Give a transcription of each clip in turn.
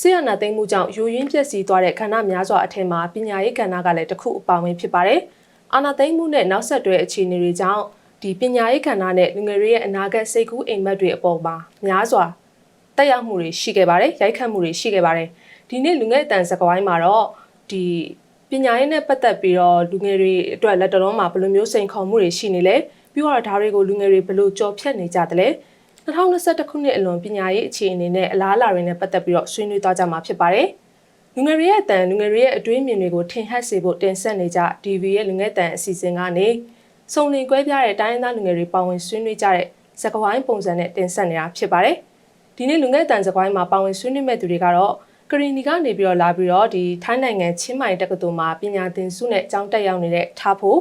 ဆီယနာသိမ်းမှုကြောင့်ယူရင်းပျက်စီးသွားတဲ့ခန္ဓာများစွာအထက်မှာပညာရေးကဏ္ဍကလည်းတစ်ခုအပါဝင်ဖြစ်ပါတယ်။အာနာသိမ်းမှုနဲ့နောက်ဆက်တွဲအခြေအနေတွေကြောင့်ဒီပညာရေးကဏ္ဍနဲ့လူငယ်တွေရဲ့အနာဂတ်စိတ်ကူးအိမ်မက်တွေအပေါ်မှာများစွာတက်ရောက်မှုတွေရှိခဲ့ပါတယ်။ရိုက်ခတ်မှုတွေရှိခဲ့ပါတယ်။ဒီနေ့လူငယ်အတန်စကွိုင်းမှာတော့ဒီပညာရေးနဲ့ပတ်သက်ပြီးတော့လူငယ်တွေအတွက်လက်တော်မှာဘယ်လိုမျိုးစိန်ခေါ်မှုတွေရှိနေလဲပြီးတော့ဒါတွေကိုလူငယ်တွေဘယ်လိုကြော်ဖြတ်နေကြသလဲ 2021ခုနှစ်အလွန်ပညာရေးအခြေအနေနဲ့အလားအလာတွေနဲ့ပတ်သက်ပြီးတော့ဆွေးနွေးသွားကြမှာဖြစ်ပါတယ်။လူငယ်တွေရဲ့အတန်လူငယ်တွေရဲ့အတွေးအမြင်တွေကိုထင်ဟပ်စေဖို့တင်ဆက်နေကြ DV ရဲ့လူငယ်တန်အစီအစဉ်ကနေစုံလင်ကွဲပြားတဲ့တိုင်းရင်းသားလူငယ်တွေပါဝင်ဆွေးနွေးကြတဲ့စကားဝိုင်းပုံစံနဲ့တင်ဆက်နေတာဖြစ်ပါတယ်။ဒီနေ့လူငယ်တန်စကားဝိုင်းမှာပါဝင်ဆွေးနွေးမဲ့သူတွေကတော့ကရီနီကနေပြီးတော့လာပြီးတော့ဒီထိုင်းနိုင်ငံချင်းမိုင်တက္ကသိုလ်မှာပညာသင်ဆုနဲ့အကြောင်းတက်ရောက်နေတဲ့ထားဖို့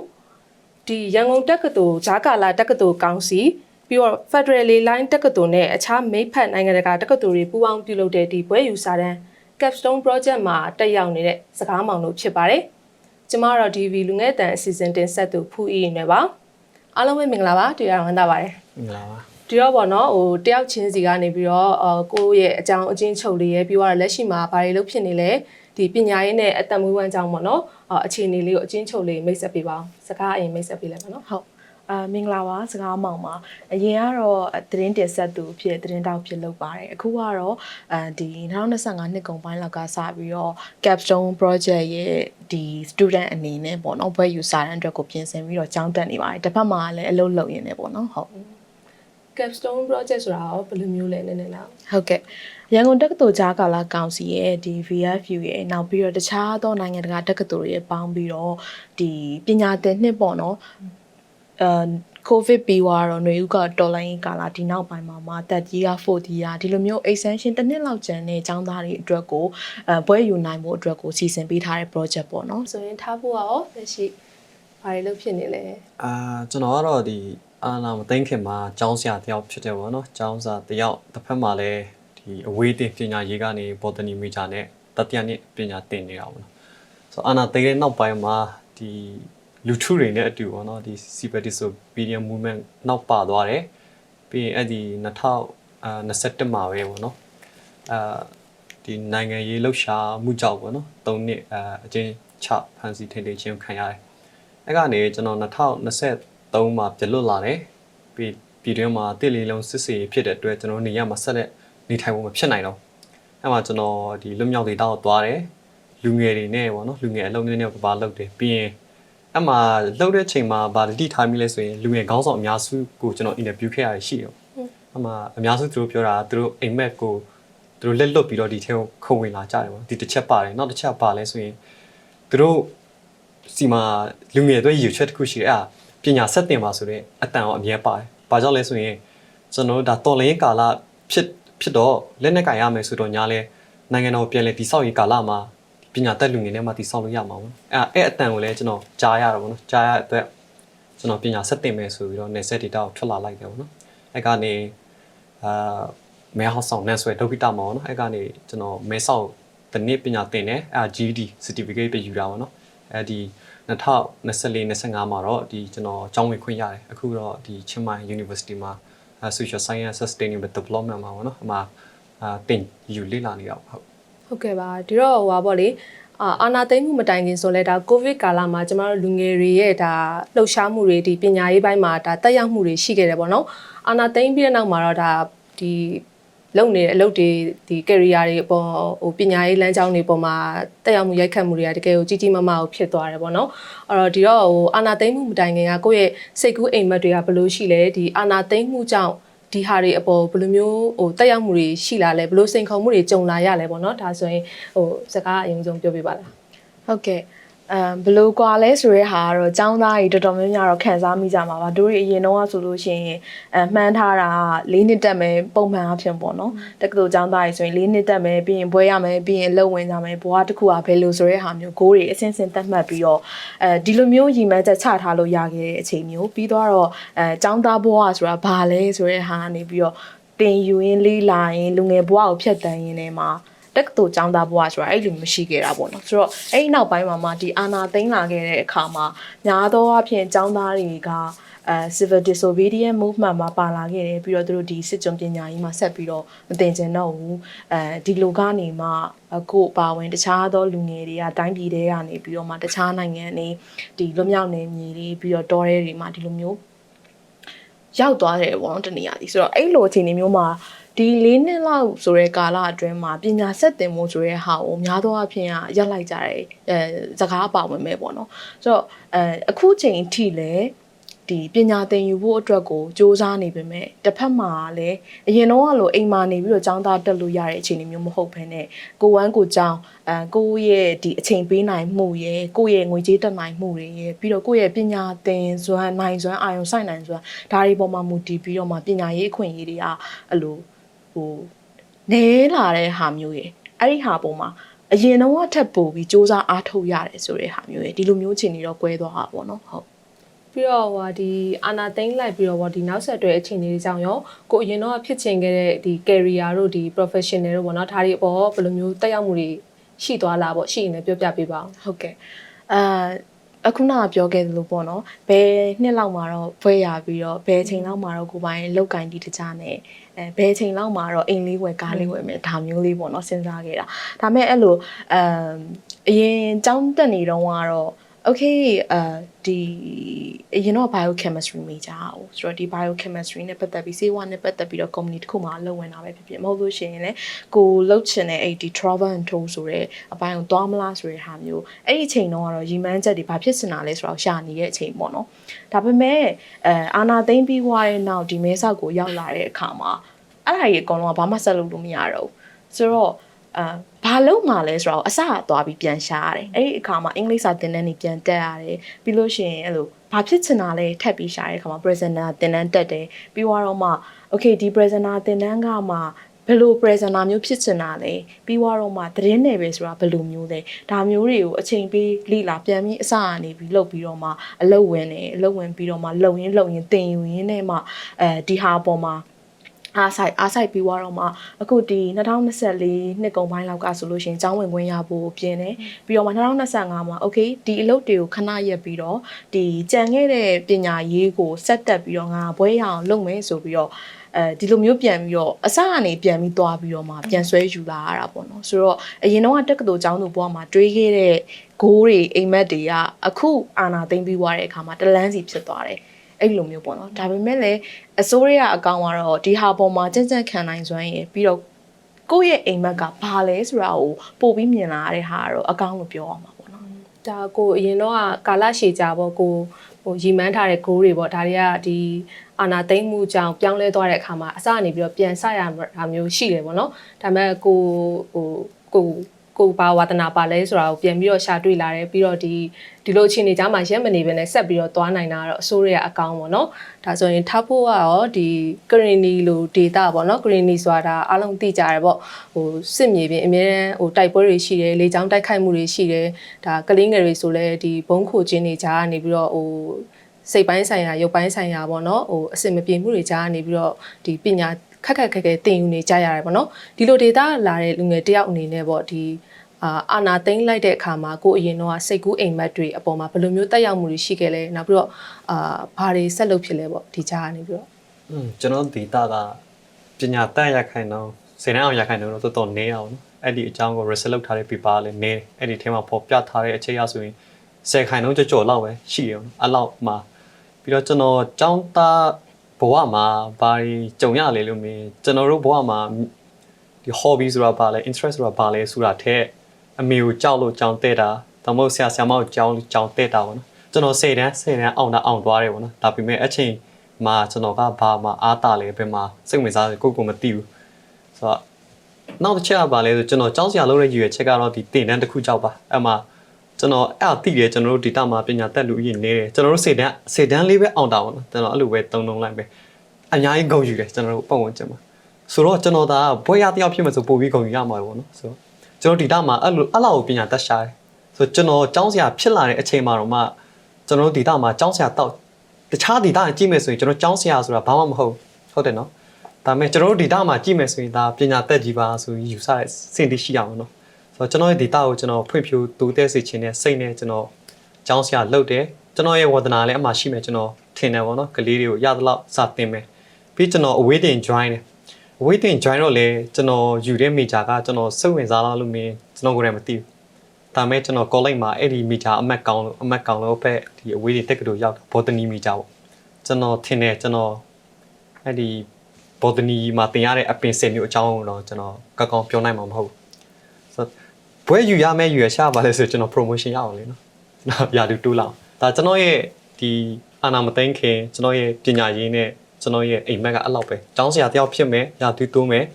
ဒီရန်ကုန်တက္ကသိုလ်ဂျာကာလာတက္ကသိုလ်ကောင်စီ ပြီးတော့ Federal Line တက္ကသိုလ်နဲ့အခြားမိတ်ဖက်နိုင်ငံတကာတက္ကသိုလ်တွေပူးပေါင်းပြုလုပ်တဲ့ဒီဘွဲယူစာတမ်း Capstone Project မှာတက်ရောက်နေတဲ့စကားမောင်တို့ဖြစ်ပါတယ်။ကျမတို့ DV လူငယ်တန်အစီအစဉ်တင်ဆက်သူဖူးအီနေပါ။အားလုံးပဲမင်္ဂလာပါတရားဝင်တာပါတယ်။မင်္ဂလာပါဒီတော့ပေါ့နော်ဟိုတယောက်ချင်းစီကနေပြီးတော့အော်ကိုယ့်ရဲ့အကြောင်းအချင်းချုပ်လေးရဲ့ပြီးတော့လက်ရှိမှာဘာတွေလုပ်ဖြစ်နေလဲဒီပညာရေးနဲ့အတံမွေးဝမ်းကြောင်းပေါ့နော်အော်အခြေအနေလေးကိုအချင်းချုပ်လေးမိတ်ဆက်ပေးပါအောင်စကားအရင်မိတ်ဆက်ပေးလိုက်ပါနော်ဟုတ် အာမင်္ဂလာပါစကားမောင်ပါအရင်ကတော့သတင်းတင်ဆက်သူဖြစ်သတင်းတောက်ဖြစ်လုပ်ပါတယ်အခုကတော့အဲဒီ2025နှစ်ကုန်ပိုင်းလောက်ကစပြီးတော့ Capstone Project ရဲ့ဒီ student အနေနဲ့ပေါ့နော်ဘွဲယူစာတမ်းအတွက်ကိုပြင်ဆင်ပြီးတော့ကျောင်းတက်နေပါတယ်တစ်ဖက်မှာလည်းအလုပ်လုပ်ရင်းနေပေါ့နော်ဟုတ် Capstone Project ဆိုတာရောဘယ်လိုမျိုးလဲနည်းနည်းလားဟုတ်ကဲ့ရန်ကုန်တက္ကသိုလ်ကြားကာလကောင်စီရဲ့ဒီ VFU ရဲ့နောက်ပြီးတော့တခြားသောနိုင်ငံတကာတက္ကသိုလ်တွေရဲ့ပေါင်းပြီးတော့ဒီပညာသင်နှစ်ပေါ့နော် အဲကိုဗစ်ပြီးသွားတော့ຫນွေဦးကတော်လိုင်းကာလာဒီနောက်ပိုင်းမှာမှာတက်ကြီးက4ဒီယာဒီလိုမျိုး extension တစ်နှစ်လောက်ကျန်တဲ့ចောင်းသားတွေအတွက်ကိုအဲဘွဲယူနိုင်ဖို့အတွက်ကိုစီစဉ်ပေးထားတဲ့ project ပေါ့နော် ဆိုရင်ထားဖို့ကရောလက်ရှိဘာတွေလုပ်ဖြစ်နေလဲ အာကျွန်တော်ကတော့ဒီအာနာမသိမ့်ခင်မှာကျောင်းဆရာတယောက်ဖြစ်တယ်ပေါ့နော်ကျောင်းစာတယောက်တစ်ဖက်မှာလည်းဒီအဝေးတင်ပညာရေးကနေဘော်တနီမီဂျာနဲ့တတိယနှစ်ပညာသင်နေတာပေါ့နော်ဆိုတော့အာနာသိတဲ့နောက်ပိုင်းမှာဒီ လူထုတွေနဲ့အတူပေါ့နော်ဒီ civil disobedience movement နောက်ပါသွားတယ်ပြီးရင်အဲ့ဒီ2021မှာပဲပေါ့နော်အာဒီနိုင်ငံရေးလှုပ်ရှားမှုကြောင့်ပေါ့နော်၃နှစ်အာအချင်းချဖန်စီထိန်ထိန်ချင်းခံရတယ်အဲ့ကနေကျွန်တော်2023မှာပြလွတ်လာတယ်ပြီးပြည်တွင်းမှာတစ်လီလုံးစစ်စေးဖြစ်တဲ့အတွက်ကျွန်တော်နေရမှာဆက်လက်နေထိုင်ဖို့မဖြစ်နိုင်တော့အဲ့မှာကျွန်တော်ဒီလွတ်မြောက်ဒေသကိုသွားတယ်လူငယ်တွေနဲ့ပေါ့နော်လူငယ်အလုံးတွေနဲ့ပပါလုပ်တယ်ပြီးရင် အဲ့မှာလှုပ်တဲ့ချိန်မှာဗာတိထားမိလဲဆိုရင်လူငယ်ခေါင်းဆောင်အများစုကိုကျွန်တော်အင်တာဗျူးခဲ့ရရှိတယ်အဲ့မှာအများစုသူတို့ပြောတာသူတို့အိမ်မက်ကိုသူတို့လက်လွတ်ပြီးတော့ဒီထဲကိုခုံဝင်လာကြတယ်ပေါ့ဒီတစ်ချက်ပါတယ်နောက်တစ်ချက်ပါလဲဆိုရင်သူတို့စီမှာလူငယ်တွေရည်ချက်တစ်ခုရှိတယ်အဲ့ဒါပညာဆက်တင်ပါဆိုတဲ့အတန်အောင်အမြဲပါတယ်။ဘာကြောင့်လဲဆိုရင်ကျွန်တော်တို့ဒါတော်လင်းကာလဖြစ်ဖြစ်တော့လက်နဲ့ကင်ရမယ်ဆိုတော့ညာလဲနိုင်ငံတော်ပြန်လဲတိဆောက်ရေးကာလမှာ ပညာသက်လူငယ်တွေမှာတိဆောက်လို့ရမှာပေါ့။အဲ့အဲ့အတန်ကိုလည်းကျွန်တော်ကြားရတာပေါ့နော်။ကြားရတဲ့အတွက်ကျွန်တော်ပညာဆက်တင်မယ်ဆိုပြီးတော့နေဆက်ဒေတာကိုထွက်လာလိုက်တယ်ပေါ့နော်။အဲ့ကနေအာမဲဟောက်ဆောင်နဲ့ဆိုရဒုက္ခိတမှာပေါ့နော်။အဲ့ကနေကျွန်တော်မဲဆောက်တနည်းပညာသင်တယ်အဲ့ GD certificate ပဲယူတာပေါ့နော်။အဲ့ဒီ2024 25မှာတော့ဒီကျွန်တော်ကျောင်းဝင်ခွင့်ရတယ်အခုတော့ဒီချင်းမိုင် University မှာ Social Science Sustainable Development မှာပေါ့နော်အမှအာတင်ယူလေ့လာနေတော့ဟုတ် ဟုတ်ကဲ့ပါဒီတော့ဟိုပါပေါ့လေအာအာနာသိမ့်မှုမတိုင်ခင်ဆိုလဲဒါကိုဗစ်ကာလမှာကျမတို့လူငယ်တွေရဲ့ဒါလှုပ်ရှားမှုတွေဒီပညာရေးပိုင်းမှာဒါတက်ရောက်မှုတွေရှိခဲ့တယ်ပေါ့နော်အာနာသိမ့်ပြီးတဲ့နောက်မှာတော့ဒါဒီလုပ်နေတဲ့အလုပ်တွေဒီ career တွေအပေါ်ဟိုပညာရေးလမ်းကြောင်းတွေပေါ်မှာတက်ရောက်မှုရိုက်ခတ်မှုတွေကတကယ်ကိုကြီးကြီးမားမားကိုဖြစ်သွားတယ်ပေါ့နော်အဲ့တော့ဒီတော့ဟိုအာနာသိမ့်မှုမတိုင်ခင်ကကိုယ့်ရဲ့စိတ်ကူးအိမ်မက်တွေကဘယ်လိုရှိလဲဒီအာနာသိမ့်မှုကြောင့် ဒီဟာတွေအပေါ်ဘယ်လိုမျိုးဟိုတက်ရောက်မှုတွေရှိလာလဲဘယ်လိုစိန်ခေါ်မှုတွေကြုံလာရလဲပေါ့နော်ဒါဆိုရင်ဟိုစကားအရင်ဆုံးပြောပြပါလားဟုတ်ကဲ့ အမ်ဘယ်လိုကွာလဲဆိုရဲဟာကတော့ចောင်းသားကြီးတော်တော်များများတော့ခံစားမိကြမှာပါတို့တွေအရင်တော့ဆိုလို့ရှိရင်အမှန်းထားတာ၄နှစ်တက်မယ်ပုံမှန်အဖြစ်ပေါ့နော်တက္ကသိုလ်ចောင်းသားကြီးဆိုရင်၄နှစ်တက်မယ်ပြီးရင်ဘွဲရမယ်ပြီးရင်အလုပ်ဝင်ကြမယ်ဘွားတစ်ခုကဘယ်လိုဆိုရဲဟာမျိုးကိုးတွေအစင်းစင်းတက်မှတ်ပြီးတော့အဲဒီလိုမျိုးရည်မှန်းချက်ချထားလို့ရခဲ့တဲ့အချိန်မျိုးပြီးတော့အဲចောင်းသားဘွားဆိုတာဘာလဲဆိုရဲဟာကနေပြီးတော့တင်ယူရင်းလေးလာရင်လူငယ်ဘွားကိုဖျက်တမ်းရင်းနေမှာ တက္ကသိုလ်ကျောင်းသားဘဝဆိုတာအဲ့လိုမရှိခဲ့တာပေါ့နော်ဆိုတော့အဲ့ဒီနောက်ပိုင်းမှာမှဒီအာနာသိမ်းလာခဲ့တဲ့အခါမှာညာသောအဖြစ်ကျောင်းသားတွေကအဲ civil disobedience movement မှာပါလာခဲ့တယ်ပြီးတော့သူတို့ဒီစစ်ကြုံပညာရေးမှာဆက်ပြီးတော့မတင်ကျင်တော့ဘူးအဲဒီလိုကနေမှအခုအပါဝင်တခြားသောလူငယ်တွေကတိုင်းပြည်တွေကနေပြီးတော့မှတခြားနိုင်ငံတွေဒီလွတ်မြောက်နေမြေတွေပြီးတော့တောထဲတွေမှာဒီလိုမျိုးရောက်သွားတယ်ပေါ့နော်တနည်းအားဖြင့်ဆိုတော့အဲ့လိုအခြေအနေမျိုးမှာ ဒီ၄နှစ်လောက်ဆိုတဲ့ကာလအတွင်းမှာပညာဆက်သင်မှုဆိုတဲ့ဟာကိုများသောအားဖြင့်ကရက်လိုက်ကြတယ်အဲစကားအပါဝင်ပဲပေါ့နော်ဆိုတော့အဲအခုချိန်ထိလည်းဒီပညာသင်ယူဖို့အတွက်ကိုစ조사နေပေမဲ့တစ်ဖက်မှာလည်းအရင်တော့ကလိုအိမ်မှာနေပြီးတော့ចောင်းသားတက်လို့ရတဲ့အခြေအနေမျိုးမဟုတ်ဘဲနဲ့ကိုဝမ်းကိုចောင်းအဲကိုယ့်ရဲ့ဒီအချိန်ပေးနိုင်မှုရယ်ကိုယ့်ရဲ့ငွေကြေးတက်နိုင်မှုတွေရယ်ပြီးတော့ကိုယ့်ရဲ့ပညာသင်စွမ်းနိုင်စွမ်းအာရုံစိုက်နိုင်စွမ်းဒါတွေပေါ်မှာမူတည်ပြီးတော့မှပညာရေးအခွင့်အရေးတွေကအဲ့လို ဟိုနဲလာတဲ့ဟာမျိုးရယ်အဲ့ဒီဟာပုံမှာအရင်တော့ထပ်ပို့ပြီးစူးစမ်းအားထုတ်ရတယ်ဆိုတဲ့ဟာမျိုးရယ်ဒီလိုမျိုးအခြေအနေတော့ကွဲသွားတာပေါ့နော်ဟုတ်ပြီးတော့ဟိုဒီအာနာသိမ့်လိုက်ပြီးတော့ဗောဒီနောက်ဆက်တွဲအခြေအနေတွေကြောင့်ရောကိုအရင်တော့ဖြစ်ချင်ခဲ့တဲ့ဒီ career တို့ဒီ professional တို့ဗောနော်ဒါတွေအပေါ်ဘယ်လိုမျိုးတက်ရောက်မှုတွေရှိသွားလားဗောရှိရင်လည်းပြောပြပေးပါအောင်ဟုတ်ကဲ့အာ အခုနကပြောခဲ့သလိုပေါ့နော်ဘယ်နှစ်လောက်မှာတော့ဖွဲရပြီးတော့ဘယ်ချိန်လောက်မှာတော့ကိုယ်ပိုင်လောက်ကင်ဒီတကြားနဲ့အဲဘယ်ချိန်လောက်မှာတော့အိမ်လေးဝယ်ကားလေးဝယ်မယ်ဒါမျိုးလေးပေါ့နော်စဉ်းစားခဲ့တာဒါမဲ့အဲ့လိုအမ်အရင်ចောင်းတက်နေတော့ကတော့ okay အဲဒီအရင်တော့ biochemistry major อ่ะဆိုတော့ဒီ biochemistry နဲ့ပတ်သက်ပြီးဆေးဝါးနဲ့ပတ်သက်ပြီးတော့ company တစ်ခုမှအလုပ်ဝင်တာပဲဖြစ်ဖြစ်မဟုတ်လို့ရှိရင်လည်းကိုလှုပ်ချင်တဲ့အဲ့ဒီ travel and tour ဆိုတဲ့အပိုင်းကိုသွားမလားဆိုတဲ့ဟာမျိုးအဲ့ဒီအချိန်တုန်းကတော့ရီမန်းချက်တွေဘာဖြစ်စင်တာလဲဆိုတော့ရှာနေတဲ့အချိန်ပေါ့နော်ဒါပေမဲ့အဲအာနာသိမ့်ပြီးွားတဲ့နောက်ဒီမဲဆောက်ကိုရောက်လာတဲ့အခါမှာအဲ့ဒါကြီးအကုန်လုံးကဘာမှဆက်လုပ်လို့မရတော့ဘူးဆိုတော့ အာဘာလို့မှလဲဆိုတော့အစကသွားပြီးပြန်ရှာရတယ်အဲ့ဒီအခါမှာအင်္ဂလိပ်စာသင်တန်းတွေပြန်တက်ရတယ်ပြီးလို့ရှိရင်အဲ့လိုဘာဖြစ်ချင်တာလဲထပ်ပြီးရှာတဲ့အခါမှာ presenter သင်တန်းတက်တယ်ပြီးတော့မှ okay ဒီ presenter သင်တန်းကမှဘယ်လို presenter မျိုးဖြစ်ချင်တာလဲပြီးတော့မှသတင်းနယ်ပဲဆိုတာဘယ်လိုမျိုးလဲဒါမျိုးတွေကိုအချိန်ပေးလိလာပြန်ပြီးအစကနေပြီးလုပ်ပြီးတော့မှအလုပ်ဝင်တယ်အလုပ်ဝင်ပြီးတော့မှလုံရင်းလုံရင်းတင်ယူရင်းနဲ့မှအဲဒီဟာပေါ်မှာ အားဆိုင်အားဆိုင်ပြီးတော့မှအခုဒီ2024နှစ်ကုန်ပိုင်းလောက်ကဆိုလို့ရှိရင်ကျောင်းဝင်ခွင့်ရဖို့ပြင်တယ်ပြီးတော့မှ2025မှာ okay ဒီအလုပ်တွေကိုခဏရက်ပြီးတော့ဒီကြံခဲ့တဲ့ပညာရေးကိုဆက်တက်ပြီးတော့ငါဘွဲရအောင်လုပ်မယ်ဆိုပြီးတော့အဲဒီလိုမျိုးပြန်ပြီးတော့အစကနေပြန်ပြီးသွားပြီးတော့မှပြန်ဆွဲယူလာရတာပေါ့နော်ဆိုတော့အရင်တော့တက္ကသိုလ်ကျောင်းသူဘဝမှာတွေးခဲ့တဲ့ဂိုးတွေအိမ်မက်တွေကအခုအာနာသိမ့်ပြီးသွားတဲ့အခါမှာတလန်းစီဖြစ်သွားတယ် အဲ့လိုမျိုးပေါ့နော်ဒါပေမဲ့လည်းအစိုးရအကောင်ကတော့ဒီဟာပေါ်မှာကြက်ကြက်ခံနိုင်စွမ်းရယ်ပြီးတော့ကိုယ့်ရဲ့အိမ်မက်ကဘာလဲဆိုတာကိုပို့ပြီးမြင်လာရတဲ့ဟာကတော့အကောင်လို့ပြောရမှာပေါ့နော်ဒါကိုအရင်တော့ကကာလရှည်ကြပေါ့ကိုဟိုရီမန်းထားတဲ့ဂိုးတွေပေါ့ဒါတွေကဒီအာနာသိမ့်မှုကြောင့်ပြောင်းလဲသွားတဲ့အခါမှာအစကနေပြီးတော့ပြန်ဆရတာမျိုးရှိတယ်ပေါ့နော်ဒါပေမဲ့ကိုဟိုကို ကိုဘာဝါသနာပါလဲဆိုတာကိုပြန်ပြီးတော့ရှာတွေ့လာတယ်ပြီးတော့ဒီဒီလိုအခြေအနေကြားမှာရက်မနေဘဲနဲ့ဆက်ပြီးတော့သွားနိုင်တာကတော့အစိုးရအကောင်းပေါ့နော်ဒါဆိုရင်ထားဖို့ကရောဒီဂရီနီလို data ပေါ့နော်ဂရီနီဆိုတာအားလုံးသိကြရပေါ့ဟိုစစ်မြေပြင်အများတန်းဟိုတိုက်ပွဲတွေရှိတယ်လေကြောင်းတိုက်ခိုက်မှုတွေရှိတယ်ဒါကလင်းငယ်တွေဆိုလဲဒီဘုံခိုခြင်းတွေကြားကနေပြီးတော့ဟိုစိတ်ပိုင်းဆိုင်ရာရုပ်ပိုင်းဆိုင်ရာပေါ့နော်ဟိုအစင်မပြေမှုတွေကြားကနေပြီးတော့ဒီပညာခက်ခက်ခဲခဲသင်ယူနေကြရတယ်ပေါ့နော်ဒီလို data လာတဲ့လူငယ်တယောက်အနေနဲ့ပေါ့ဒီ အာအာနာသိမ့်လိုက်တဲ့အခါမှာကိုယ်အရင်တော့စိတ်ကူးအိမ်မက်တွေအပေါ်မှာဘယ်လိုမျိုးတက်ရောက်မှုတွေရှိခဲ့လဲနောက်ပြီးတော့အာဘာတွေဆက်လုပ်ဖြစ်လဲပေါ့ဒီကြားကနေပြီးတော့ อืมကျွန်တော်ဒီတာကပညာတတ်ရခိုင်တော့စေတန်းအောင်ရခိုင်တော့တော်တော်နည်းအောင်နော်အဲ့ဒီအကြောင်းကို research လုပ်ထားတဲ့ paper လည်းနည်းအဲ့ဒီထဲမှာပေါ်ပြထားတဲ့အချက်အရဆိုရင်10ခိုင်တော့ကြော်ကြော်လောက်ပဲရှိရအောင်အဲ့လောက်မှာပြီးတော့ကျွန်တော်ចောင်းသားဘဝမှာဘာတွေကြုံရလဲလို့မြင်ကျွန်တော်တို့ဘဝမှာဒီ hobby ဆိုတာဘာလဲ interest ဆိုတာဘာလဲဆိုတာထက် အမေကိုကြောက်လို့ကြောင်တဲ့တာဒါမှမဟုတ်ဆရာဆရာမကိုကြောင်ကြောင်တဲ့တာပေါ့နော်ကျွန်တော်10တန်း10တန်းအောင်တာအောင်သွားတယ်ပေါ့နော်ဒါပေမဲ့အချိန်မှာကျွန်တော်ကဘာမှအားတာလဲဘယ်မှာစိတ်ဝင်စားတယ်ကိုကိုမသိဘူးဆိုတော့နောက်တစ်ချက်ကဘာလဲဆိုကျွန်တော်ကြောင်းစရာလုပ်တဲ့ရည်ရွယ်ချက်ကတော့ဒီတင်တန်းတစ်ခုကြောက်ပါအဲ့မှာကျွန်တော်အဲ့အသိတယ်ကျွန်တော်တို့ဒီတာမှာပညာတက်လူအရင်နေတယ်ကျွန်တော်တို့စေတန်းစေတန်းလေးပဲအောင်တာပေါ့နော်ကျွန်တော်အဲ့လိုပဲတုံတုံလိုက်ပဲအများကြီးဂုဏ်ယူတယ်ကျွန်တော်တို့ပုံဝင်ချက်မှာဆိုတော့ကျွန်တော်ဒါဘွဲရတယောက်ဖြစ်မှဆိုပို့ပြီးဂုဏ်ယူရမှာပေါ့နော်ဆိုတော့ ကျွန်တော်ဒီတာမှာအဲ့လိုအဲ့လောက်ကိုပညာတက်ရှာတယ်ဆိုတော့ကျွန်တော်ကျောင်းစရာဖြစ်လာတဲ့အချိန်မှာတော့မှကျွန်တော်တို့ဒီတာမှာကျောင်းစရာတော့တခြားဒီတာကြည့်မယ်ဆိုရင်ကျွန်တော်ကျောင်းစရာဆိုတာဘာမှမဟုတ်ဟုတ်တယ်နော်ဒါပေမဲ့ကျွန်တော်တို့ဒီတာမှာကြည့်မယ်ဆိုရင်ဒါပညာတက်ကြီးပါဆိုပြီးယူဆတဲ့စင်တိရှိအောင်နော်ဆိုတော့ကျွန်တော်ရဲ့ဒီတာကိုကျွန်တော်ဖွင့်ဖြိုးတိုးတက်စေချင်တဲ့စိတ်နဲ့ကျွန်တော်ကျောင်းစရာလုပ်တယ်ကျွန်တော်ရဲ့ဝဒနာလည်းအမှရှိမယ်ကျွန်တော်ထင်တယ်ပေါ့နော်ကလေးတွေကိုရသလောက်စာသင်မယ်ပြီးကျွန်တော်အဝေးတင် join တယ် အဝေးတင် join တော့လေကျွန်တော်ယူတဲ့ major ကကျွန်တော်စိတ်ဝင်စားလားလို့မင်းကျွန်တော်ကိုယ်တိုင်မသိဘူးဒါပေမဲ့ကျွန်တော် college မှာအဲ့ဒီ major အမှတ်ကောင်းလို့အမှတ်ကောင်းလို့ဖက်ဒီအဝေးတင်တက်ကတူရောက်တာ botany major ပေါ့ကျွန်တော်ထင်တယ်ကျွန်တော်အဲ့ဒီ botany မှာသင်ရတဲ့အပင်စင်မျိုးအကြောင်းကိုတော့ကျွန်တော်ကောက်ကောင်းပြောနိုင်မှာမဟုတ်ဘူးဆိုတော့ဘွဲယူရမယ့်ယူရရှာပါလဲဆိုကျွန်တော် promotion ရအောင်လေနော်ကျွန်တော်ရာတူတူလောက်ဒါကျွန်တော်ရဲ့ဒီအာနာမသိန်းခင်ကျွန်တော်ရဲ့ပညာရေးနဲ့ ကျွန်တော်ရဲ့အိမ်မက်ကအဲ့လောက်ပဲကျောင်းဆရာတယောက်ဖြစ်မယ်ရာတူတိုးမယ်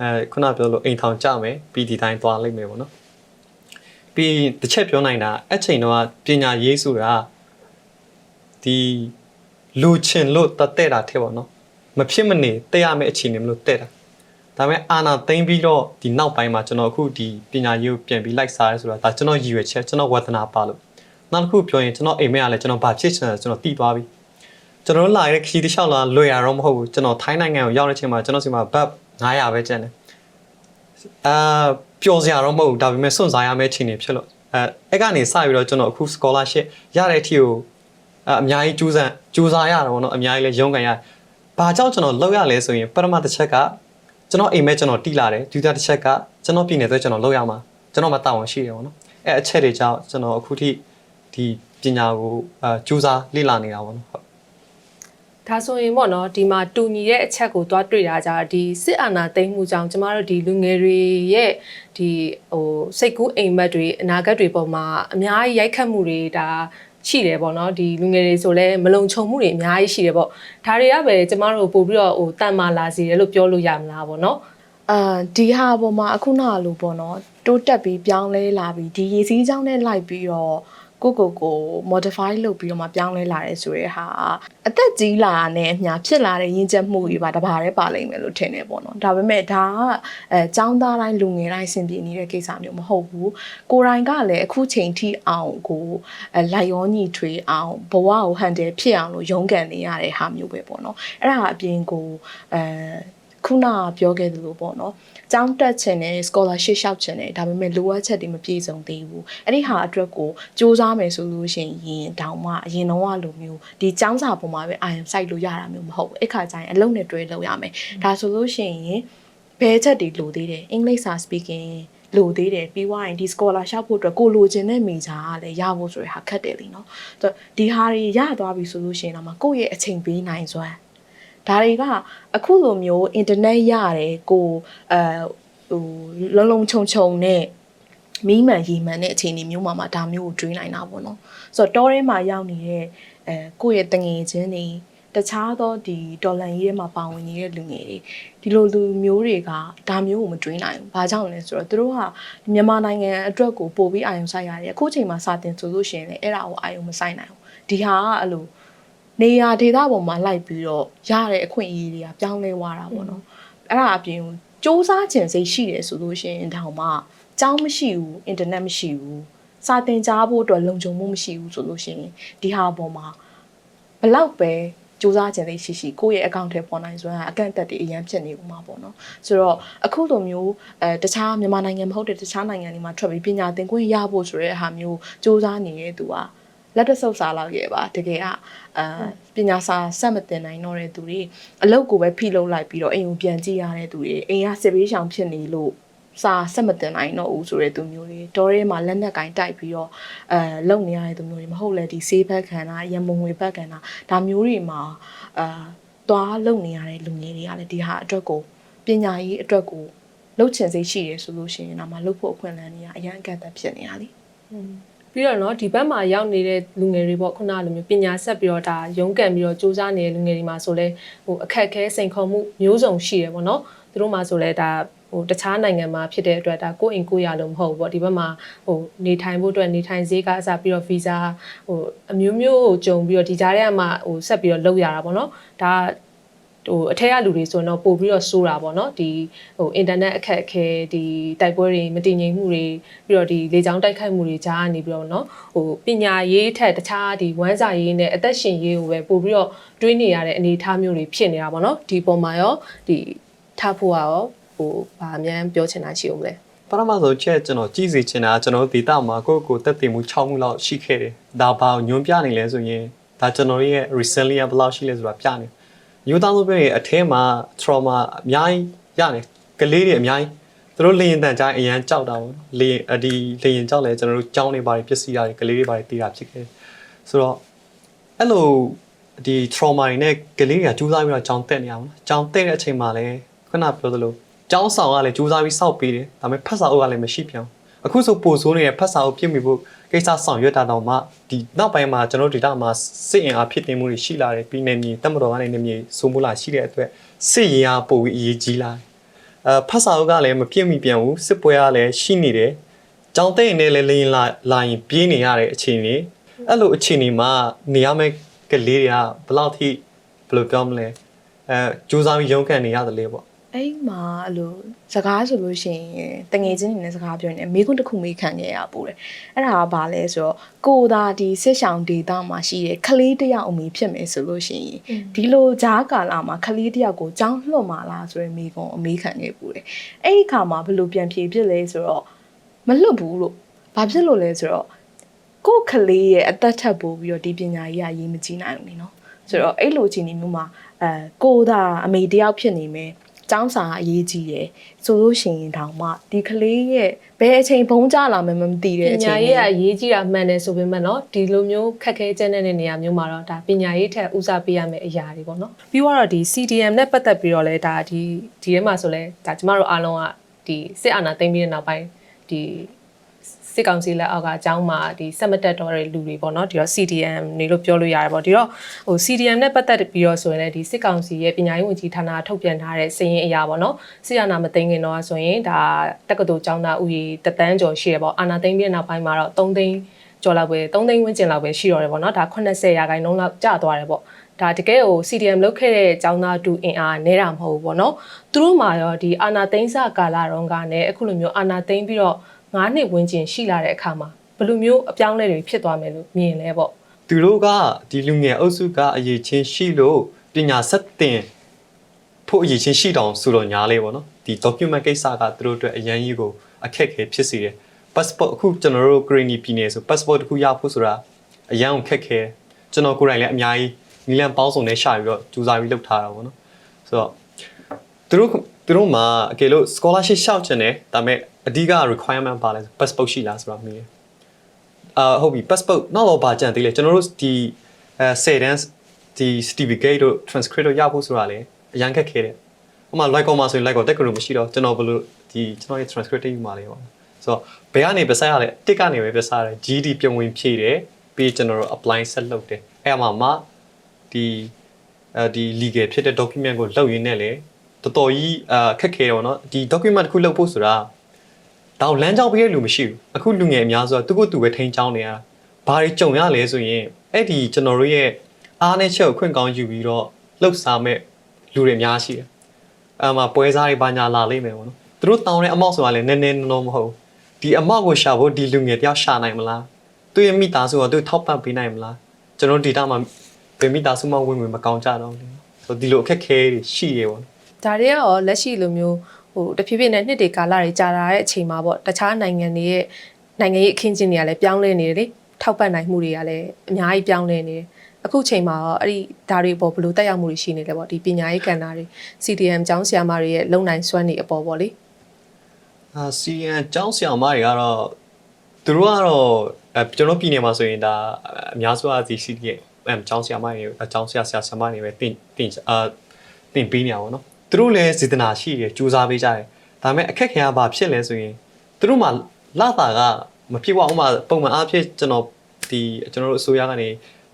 အဲခုနပြောလို့အိမ်ထောင်ကြမယ်ပြီးဒီတိုင်းသွားလိုက်မယ်ပေါ့နော်ပြီးတစ်ချက်ပြောနိုင်တာအဲ့ချိန်တော့ပညာရေးဆိုတာဒီလူချင်လို့တတ်တဲ့တာထက်ပေါ့နော်မဖြစ်မနေတက်ရမယ့်အခြေအနေမလို့တက်တာဒါပေမဲ့အာနာသိမ့်ပြီးတော့ဒီနောက်ပိုင်းမှာကျွန်တော်အခုဒီပညာရေးကိုပြန်ပြီးလိုက်စားရဲဆိုတာဒါကျွန်တော်ရည်ရွယ်ချက်ကျွန်တော်ဝါသနာပါလို့နောက်တစ်ခုပြောရင်ကျွန်တော်အိမ်မက်ကလည်းကျွန်တော်ဘာဖြစ်ချင်တယ်ကျွန်တော်တည်သွားပြီ ကျွန်တော်လာရတဲ့ခီးတစ်လျှောက်လာလွယ်ရတော့မဟုတ်ဘူးကျွန်တော်ထိုင်းနိုင်ငံကိုရောက်တဲ့ချိန်မှာကျွန်တော်စီမှာဘတ်900ပဲကျန်တယ်အာပျော်စရာတော့မဟုတ်ဘူးဒါပေမဲ့စွန့်စားရမယ့်အခြေအနေဖြစ်လို့အဲအဲ့ကနေစပြီးတော့ကျွန်တော်အခု scholarship ရတဲ့အထိကိုအအများကြီးကြိုးစားကြိုးစားရတာပေါ့နော်အများကြီးလည်းရုန်းကန်ရတယ်ဘာကြောင့်ကျွန်တော်လောက်ရလဲဆိုရင်ပထမတစ်ချက်ကကျွန်တော်အိမ်မက်ကျွန်တော်တိလာတယ်ဒုတိယတစ်ချက်ကကျွန်တော်ပြည်နယ်အတွက်ကျွန်တော်လောက်ရမှာကျွန်တော်မတာဝန်ရှိတယ်ပေါ့နော်အဲအချက်တွေကြောင့်ကျွန်တော်အခုထိဒီပညာကိုအဲကြိုးစားလေ့လာနေတာပေါ့နော်ဟုတ် ဒါဆိုရင်ပေါ့နော်ဒီမှာတူညီတဲ့အချက်ကိုသွားတွေ့တာကြဒီစစ်အာဏာသိမ်းမှုကြောင့်ကျမတို့ဒီလူငယ်တွေရဲ့ဒီဟိုစိတ်ကူးအိမ်မက်တွေအနာဂတ်တွေပေါ်မှာအများကြီးရိုက်ခတ်မှုတွေဒါရှိတယ်ပေါ့နော်ဒီလူငယ်တွေဆိုလဲမလုံခြုံမှုတွေအများကြီးရှိတယ်ပေါ့ဒါတွေကပဲကျမတို့ပို့ပြီးတော့ဟိုတန်မာလာစီတယ်လို့ပြောလို့ရမလားပေါ့နော်အာဒီဟာပေါ်မှာအခုနလိုပေါ့နော်တိုးတက်ပြီးပြောင်းလဲလာပြီးဒီရေစည်းကြောင်းနဲ့လိုက်ပြီးတော့ ကိုကိုကို modify လုပ်ပြီးတော့မှပြောင်းလဲလာတယ်ဆိုရဲဟာအသက်ကြီးလာတဲ့အမျှဖြစ်လာတဲ့ရင်းချက်မှုတွေပါတဘာရဲပါလိမ့်မယ်လို့ထင်တယ်ပေါ့နော်ဒါပေမဲ့ဒါကအဲចောင်းသားတိုင်းလူငယ်တိုင်းဆင်ပြေနေတဲ့ကိစ္စမျိုးမဟုတ်ဘူးကိုရိုင်းကလည်းအခုချိန်ထိအောင်ကိုအဲလိုက်ရောညီထွေအောင်ဘဝကိုဟန်တယ်ဖြစ်အောင်လို့ရုန်းကန်နေရတဲ့ဟာမျိုးပဲပေါ့နော်အဲ့ဒါအပြင်ကိုအဲခုနကပြောခဲ့သလိုပေါ့နော်။ ကျောင်းတက်ချင်တယ် scholarship ရှောက်ချင်တယ်ဒါပေမဲ့လိုအပ်ချက်တွေမပြည့်စုံသေးဘူး။အဲ့ဒီဟာအတွက်ကိုစူးစမ်းမယ်ဆိုလို့ရှိရင်တောင်မှအရင်တော့ကလိုမျိုးဒီကျောင်းစာပေါ်မှာပဲအာရုံစိုက်လို့ရတာမျိုးမဟုတ်ဘူး။အဲ့ခါကျရင်အလုံးနဲ့တွဲလုပ်ရမယ်။ဒါဆိုလို့ရှိရင်ဘယ်ချက်တွေလိုသေးတယ်အင်္ဂလိပ်စာ speaking လိုသေးတယ်ပြီးွားရင်ဒီ scholar ရှောက်ဖို့အတွက်ကိုလိုချင်တဲ့မိသားကလည်းရဖို့ဆိုရဟာခက်တယ်လीเนาะဆိုတော့ဒီဟာတွေရသွားပြီဆိုလို့ရှိရင်တော့မကိုယ့်ရဲ့အချိန်ပေးနိုင်စွမ်း ဒါတွေကအခုလိုမျိုးအင်တာနက်ရတယ်ကိုအဲဟိုလုံလုံခြုံခြုံနဲ့မီးမှန်ရီမှန်တဲ့အခြေအနေမျိုးမှာမှဒါမျိုးကိုတွေးနိုင်တာပေါ့နော်ဆိုတော့တောထဲမှာရောက်နေတဲ့အဲကိုယ့်ရဲ့တငယ်ချင်းတွေတခြားသောဒီတော်လန်ကြီးထဲမှာပါဝင်နေတဲ့လူငယ်တွေဒီလိုလူမျိုးတွေကဒါမျိုးကိုမတွေးနိုင်ဘူး။ဘာကြောင့်လဲဆိုတော့သူတို့ကမြန်မာနိုင်ငံအတွက်ကိုပို့ပြီးအာရုံစိုက်ရတယ်။အခုချိန်မှာစာတင်ဆိုလို့ရှိရင်လည်းအဲ့ဒါကိုအာရုံမစိုက်နိုင်ဘူး။ဒီဟာကအဲ့လို နေရာဒေသပေါ်မှာလိုက်ပြီးတော့ရတဲ့အခွင့်အရေးတွေကပြောင်းလဲသွားတာပေါ့နော်။အဲ့ဒါအပြင်စူးစမ်းခြင်းစိတ်ရှိတယ်ဆိုလို့ရှိရင်တောင်မှကျောင်းမရှိဘူးအင်တာနက်မရှိဘူးစာသင်ကြားဖို့အတွက်လုံခြုံမှုမရှိဘူးဆိုလို့ရှိရင်ဒီဟာပေါ်မှာဘလောက်ပဲစူးစမ်းခြင်းလေးရှိရှိကိုယ့်ရဲ့အကောင့်ထဲပေါ်နိုင်စွမ်းအကန့်အသတ်တွေအရင်ဖြစ်နေဦးမှာပေါ့နော်ဆိုတော့အခုလိုမျိုးအဲတခြားမြန်မာနိုင်ငံမဟုတ်တဲ့တခြားနိုင်ငံတွေမှာထွက်ပြီးပညာသင်ခွင့်ရဖို့ဆိုတဲ့ဟာမျိုးစူးစမ်းနေတဲ့သူက လက်တဆုပ်စားလောက်ရဲ့ပါတကယ်ကအာပညာစာဆက်မတင်နိုင်တော့တဲ့သူတွေအလုပ်ကိုပဲဖိလုပ်လိုက်ပြီးတော့အိမ်ကိုပြန်ကြည့်ရတဲ့သူတွေအိမ်ကစစ်ဘေးရှောင်ဖြစ်နေလို့စာဆက်မတင်နိုင်တော့ဘူးဆိုတဲ့သူမျိုးတွေတော်ရဲမှာလက်နက်ကင်တိုက်ပြီးတော့အဲလုံနေရတဲ့သူမျိုးတွေမဟုတ်လဲဒီဆေးဘက်ခံတာရမုံငွေဘက်ခံတာဒါမျိုးတွေမှာအာသွားလုံနေရတဲ့လူငယ်တွေကလည်းဒီဟာအတွက်ကိုပညာရေးအတွက်ကိုလှုပ်ချင်စိတ်ရှိတယ်ဆိုလို့ရှိရင်တော့မလှုပ်ဖို့အခွင့်အလမ်းတွေကအရင်အကန့်အသတ်ဖြစ်နေရလေ ပြီးတော့เนาะဒီဘက်မှာရောက်နေတဲ့လူငယ်တွေပေါ့ခုနလိုမျိုးပညာဆက်ပြီးတော့ဒါရုန်းကန်ပြီးတော့စူးစမ်းနေတဲ့လူငယ်တွေမှာဆိုလဲဟိုအခက်အခဲစိန်ခေါ်မှုမျိုးစုံရှိတယ်ပေါ့เนาะသူတို့မှာဆိုလဲဒါဟိုတခြားနိုင်ငံမှာဖြစ်တဲ့အတွက်ဒါကိုယ့်အိမ်ကိုယ့်ရလို့မဟုတ်ဘူးပေါ့ဒီဘက်မှာဟိုနေထိုင်ဖို့အတွက်နေထိုင်ဈေးကအစားပြီးတော့ဗီဇာဟိုအမျိုးမျိုးကိုဂျုံပြီးတော့ဒီကြားထဲမှာဟိုဆက်ပြီးတော့လုပ်ရတာပေါ့เนาะဒါ ဟိုအထက်ကလူတွေဆိုရင်တော့ပို့ပြီးတော့စိုးတာပေါ့နော်ဒီဟိုအင်တာနက်အခက်အခဲဒီတိုက်ပွဲတွေမတည်ငြိမ်မှုတွေပြီးတော့ဒီလေကြောင်းတိုက်ခိုက်မှုတွေကြားကနေပြီးတော့နော်ဟိုပညာရေးထက်တခြားဒီဝမ်းစာရေးနဲ့အသက်ရှင်ရေးကိုပဲပို့ပြီးတော့တွေးနေရတဲ့အနေအထားမျိုးတွေဖြစ်နေတာပေါ့နော်ဒီပုံမှာရောဒီထားဖို့ကရောဟိုဗာအများပြောချင်တာရှိဦးမလဲပထမဆုံးချက်ကျွန်တော်ကြည့်စီချင်တာကျွန်တော်ဒေတာမှာကိုယ့်ကိုယ်တက်တည်မှု6မှုလောက်ရှိခဲ့တယ်ဒါဘာကိုညွန်ပြနေလဲဆိုရင်ဒါကျွန်တော်ရဲ့ recently ဘယ်လောက်ရှိလဲဆိုတာပြနေ မျိုးသားစုပြောရင်အထဲမှာ trauma အများကြီးရတယ်ကလေးတွေအများကြီးသူတို့လေရင်တန်ကြအရန်ကြောက်တာပေါ့လေရင်အဒီလေရင်ကြောက်လဲကျွန်တော်တို့ကြောင်းနေပါတယ်ပစ္စည်းရတယ်ကလေးတွေပါတယ်တီးတာဖြစ်ခဲ့ဆိုတော့အဲ့လိုဒီ trauma တွေနဲ့ကလေးတွေကကြိုးစားပြီးတော့ကြောင်းတက်နေရအောင်ကြောင်းတက်တဲ့အချိန်မှာလည်းခုနပြောသလိုကြောင်းဆောင်ကလည်းကြိုးစားပြီးစောက်ပေးတယ်ဒါပေမဲ့ဖတ်စာအုပ်ကလည်းမရှိပြန်ဘူးအခုဆိုပိုဆိုးနေတဲ့ဖတ်စာအုပ်ပြည့်မီဖို့ ကိစ္စဆောင်ရွက်တာတော့မှဒီနောက်ပိုင်းမှာကျွန်တော်တို့ဒေတာမှာစစ်အင်အားဖြစ်တင်မှုတွေရှိလာတယ်ပြီးနေမြေတက်မတော်ကနေနေမြေစိုးမိုးလာရှိတဲ့အတွက်စစ်ရင်အားပိုပြီးအရေးကြီးလာတယ်အဲဖတ်စာအုပ်ကလည်းမပြည့်မီပြန်ဘူးစစ်ပွဲကလည်းရှိနေတယ်ကြောင်းတဲ့ရင်လည်းလင်းလာလာရင်ပြေးနေရတဲ့အခြေအနေအဲ့လိုအခြေအနေမှာနေရာမဲ့ကလေးတွေကဘယ်လောက်ထိဘယ်လိုပြောမလဲအဲစူးစမ်းပြီးရုန်းကန်နေရတယ်လေပေါ့ အဲ့မှာအဲ့လိုစကားဆိုလို့ရှိရင်တငယ်ချင်းတွေနဲ့စကားပြောနေမိခွန်းတစ်ခုမေးခံခဲ့ရပို့တယ်အဲ့ဒါကဘာလဲဆိုတော့ကိုသာဒီစစ်ဆောင်ဒေတာမှာရှိတဲ့ကလေးတစ်ယောက်အမေဖြစ်မယ်ဆိုလို့ရှိရင်ဒီလိုဂျားကာလာမှာကလေးတစ်ယောက်ကိုကြောင်းလွှတ်มาလားဆိုရင်မိခွန်းအမေးခံခဲ့ပို့တယ်အဲ့ဒီခါမှာဘယ်လိုပြန်ဖြေဖြစ်လဲဆိုတော့မလွတ်ဘူးလို့ဘာဖြစ်လို့လဲဆိုတော့ကိုယ့်ကလေးရဲ့အသက်ထက်ပိုပြီးတော့ဒီပညာရေးကရေးမကြည့်နိုင်ဘူးနေနော်ဆိုတော့အဲ့လိုအခြေအနေမျိုးမှာအဲကိုသာအမေတယောက်ဖြစ်နေမယ် ကျောင်းစာအရေးကြီးတယ်ဆိုလို့ရှိရင်တောင်မှဒီကလေးရဲ့ဘယ်အချိန်ဘုံကြလာမှမသိတဲ့ ပ အချိန် ညာရေးကအရေးကြီးတာမှန်တယ်ဆိုပေမဲ့เนาะဒီလိုမျိုးခက်ခဲကျန်းတဲ့နေရာမျိုးမှာတော့ဒါပညာရေးထက်ဦးစားပေးရမယ့်အရာတွေပေါ့เนาะပြီးတော့ဒီ CDM နဲ့ပတ်သက်ပြီးတော့လဲဒါဒီဒီထဲမှာဆိုလဲဒါကျမတို့အားလုံးကဒီစစ်အာဏာသိမ်းပြီးတဲ့နောက်ပိုင်းဒီ စစ်ကောင်စီလက်အောက်ကအကြောင်းမှာဒီဆက်မတက်တော့တဲ့လူတွေပေါ့နော်ဒီတော့ CDM နေလို့ပြောလို့ရတယ်ပေါ့ဒီတော့ဟို CDM နဲ့ပတ်သက်ပြီးတော့ဆိုရင်လည်းဒီစစ်ကောင်စီရဲ့ပညာရေးဝန်ကြီးဌာနထုတ်ပြန်ထားတဲ့စာရင်းအရာပေါ့နော်ဆရာနာမသိငင်တော့ဆိုရင်ဒါတက္ကသိုလ်ကျောင်းသားဥယျာဉ်တန်းကျော်ရှိရပေါ့အာနာသိမ့်ပြနောက်ပိုင်းမှာတော့3သိန်းကျော်လောက်ပဲ3သိန်းဝန်းကျင်လောက်ပဲရှိတော့တယ်ပေါ့နော်ဒါ80ရာခိုင်နှုန်းလောက်ကျသွားတယ်ပေါ့ဒါတကယ်ကို CDM လုတ်ခဲ့တဲ့ចောင်းသားတူအင်အားနဲတာမဟုတ်ဘူးပေါ့နော်သူတို့မှာရောဒီအာနာသိန်းစကာလာတော့ကနဲ့အခုလိုမျိုးအာနာသိန်းပြီးတော့ 9နှစ်ဝန်းကျင်ရှိလာတဲ့အခါမှာဘယ်လိုမျိုးအပြောင်းအလဲတွေဖြစ်သွားမယ်လို့မြင်လဲပေါ့သူတို့ကဒီလူငယ်အုပ်စုကအရေးချင်းရှိလို့ပညာဆက်တင်ဖို့အရေးချင်းရှိတောင်ဆိုတော့ညားလေးပေါ့နော်ဒီ document ကိစ္စကသူတို့အတွက်အရန်ကြီးကိုအခက်အခဲဖြစ်စေတယ် passport အခုကျွန်တော်တို့ green ပြည်နယ်ဆို passport တစ်ခုရဖို့ဆိုတာအရန်ကိုခက်ခဲကျွန်တော်ကိုယ်တိုင်လည်းအများကြီးနီလန်ပေါင်းစုံနဲ့ရှာပြီးတော့ကြိုးစားပြီးလုပ်ထားတာပေါ့နော်ဆိုတော့သူတို့ သူတို့မှာအကယ်လို့ scholarship ရှောက်ချင်တယ်ဒါပေမဲ့အဓိက requirement ပါလဲ passport ရှိလားဆိုတော့မြင်တယ်အာဟုတ်ပြီ passport နောက်တော့ပါကြံသေးလေကျွန်တော်တို့ဒီအဲ10တန်းဒီ certificate တို့ transcript တို့ရဖို့ဆိုတာလေအရန်ခက်ခဲတယ်။ဟိုမှာ like ကောမှာဆိုရင် like ကောတက်ကလို့မရှိတော့ကျွန်တော်ဘယ်လိုဒီကျွန်တော်ရဲ့ transcript တွေယူมาလေပေါ့။ဆိုတော့ဘယ်ကနေပစရလဲတစ်ကနေပဲပစရတယ် GD ပြုံဝင်ဖြည့်တယ်ပြီးကျွန်တော်တို့ apply ဆက်လုပ်တယ်။အဲ့မှာမှဒီအဲဒီ legal ဖြစ်တဲ့ document ကိုလုပ်ရင်းနဲ့လေ တော်တော်ကြီးအာခက်ခဲတယ်ပေါ့နော်။ဒီ document တစ်ခုလုပ်ဖို့ဆိုတာတော့လမ်းကြောင်းပေးတဲ့လူမရှိဘူးအခုလူငယ်အများစုကသူကသူပဲထိန်းချောင်းနေရတာဘာတွေကြုံရလဲဆိုရင်အဲ့ဒီကျွန်တော်တို့ရဲ့အားနဲ့ချက်ကိုခွင့်ကောင်းယူပြီးတော့လှုပ်ရှားမဲ့လူတွေအများရှိတယ်အမှပွဲစားတွေဘာညာလာလိမ့်မယ်ပေါ့နော်သူတို့တောင်းတဲ့အမောက်ဆိုတာလည်းနည်းနည်းနော်မဟုတ်ဒီအမောက်ကိုရှာဖို့ဒီလူငယ်တယောက်ရှာနိုင်မလားသူရဲ့မိသားစုကသူထောက်ပံ့ပေးနိုင်မလားကျွန်တော်ဒေတာမှာဗေမိသားစုမှဝင်ဝင်မကောင်းကြတော့ဘူးဆိုဒီလိုအခက်ခဲတွေရှိရေပေါ့ ဒါတွေရောလက်ရှိလိုမျိုးဟိုတဖြည်းဖြည်းနဲ့နှစ်တွေကာလတွေကြာလာတဲ့အချိန်မှာပေါ့တခြားနိုင်ငံတွေရဲ့နိုင်ငံရေးအခင်းကျင်းတွေကလည်းပြောင်းလဲနေတယ်လေထောက်ပံ့နိုင်မှုတွေကလည်းအများကြီးပြောင်းလဲနေတယ်အခုချိန်မှာရောအဲ့ဒီဒါတွေပေါ်ဘယ်လိုတက်ရောက်မှုတွေရှိနေလဲပေါ့ဒီပညာရေးကဏ္ဍတွေ CDM ကျောင်းဆရာမတွေရဲ့လုံနိုင်စွမ်းတွေအပေါ်ပေါ့လေအာစီယန်ကျောင်းဆရာမတွေကတော့သူတို့ကတော့အဲကျွန်တော်ပြည်နယ်မှာဆိုရင်ဒါအများစုကဒီ CD ရဲ့အဲကျောင်းဆရာမတွေအကျောင်းဆရာဆရာဆရာမတွေပဲတင်တင်အာတင်ပေးနေရပါတော့ သူတို့လည်းစေတနာရှိတယ်ကြိုးစားပေးကြတယ်ဒါပေမဲ့အခက်ခဲကဘာဖြစ်လဲဆိုရင်သူတို့မှလာတာကမဖြစ်ပါဘူးမှပုံမှန်အားဖြင့်ကျွန်တော်ဒီကျွန်တော်တို့အစိုးရကနေ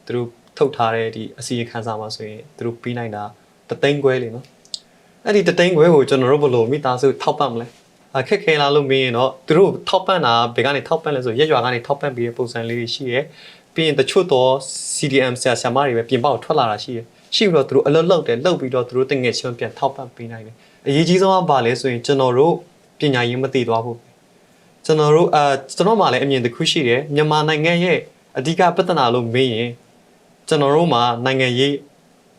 သူတို့ထုတ်ထားတဲ့ဒီအစီအခံစာမှာဆိုရင်သူတို့ပေးနိုင်တာတသိန်းခွဲလေနော်အဲ့ဒီတသိန်းခွဲကိုကျွန်တော်တို့ဘယ်လိုမိသားစုထောက်ပံ့မလဲအခက်ခဲလားလို့မေးရင်တော့သူတို့ထောက်ပံ့တာဘယ်ကနေထောက်ပံ့လဲဆိုရက်ရွာကနေထောက်ပံ့ပြီးတဲ့ပုံစံလေးတွေရှိရယ်ပြီးရင်တချို့တော့ CDM ဆရာဆရာမတွေပဲပြင်ပကိုထွက်လာတာရှိရယ် ရှိပြီးတော့သူတို့အလုပ်လုပ်တယ်လုပ်ပြီးတော့သူတို့တငယ်ချင်းပြန်ထောက်ပံ့ပေးနိုင်တယ်အရေးကြီးဆုံးကဘာလဲဆိုရင်ကျွန်တော်တို့ပညာရေးမသိသွားဘူးကျွန်တော်တို့အဲကျွန်တော်မှလည်းအမြင်တစ်ခုရှိတယ်မြန်မာနိုင်ငံရဲ့အဓိကပြဿနာလို့မေးရင်ကျွန်တော်တို့မှာနိုင်ငံရေး